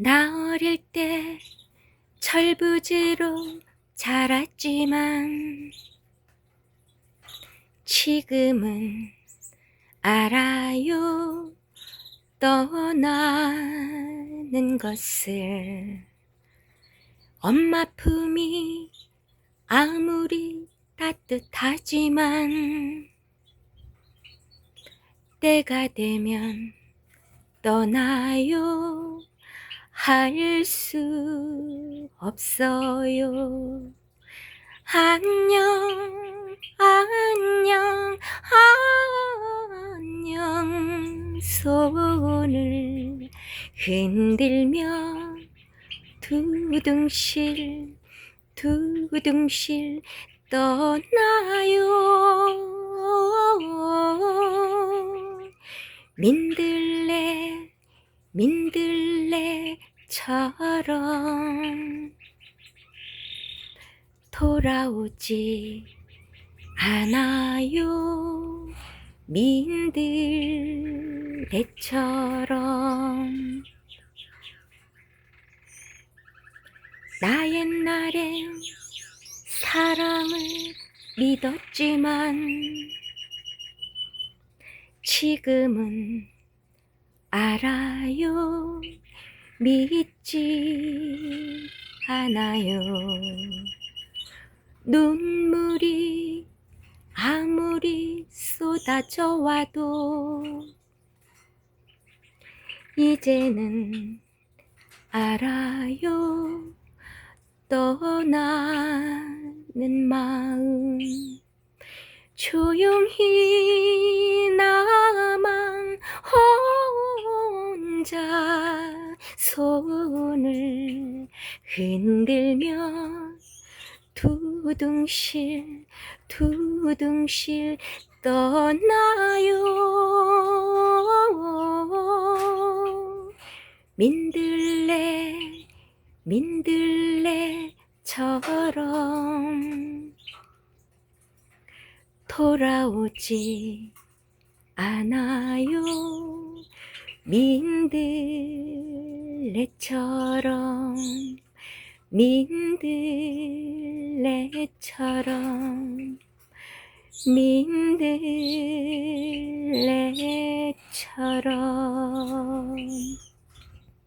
나 어릴 때 철부지로 자랐지만 지금은 알아요. 떠나는 것을. 엄마 품이 아무리 따뜻하지만 때가 되면 떠나요 할 수 없어요. 안녕 안녕 안녕. 손을 흔들며 두둥실 두둥실 떠나요. 민들레 민들레 처럼 돌아오지 않아요. 민들레처럼 나 옛날엔 사랑을 믿었지만 지금은 알아요 믿지 않아요. 눈물이 아무리 쏟아져 와도 이제는 알아요. 떠나는 마음 조용히 나만 혼자 손을 흔들며 두둥실 두둥실 떠나요. 민들레 민들레처럼 돌아오지 않아요. 민들 레처럼 민들레처럼 민들레처럼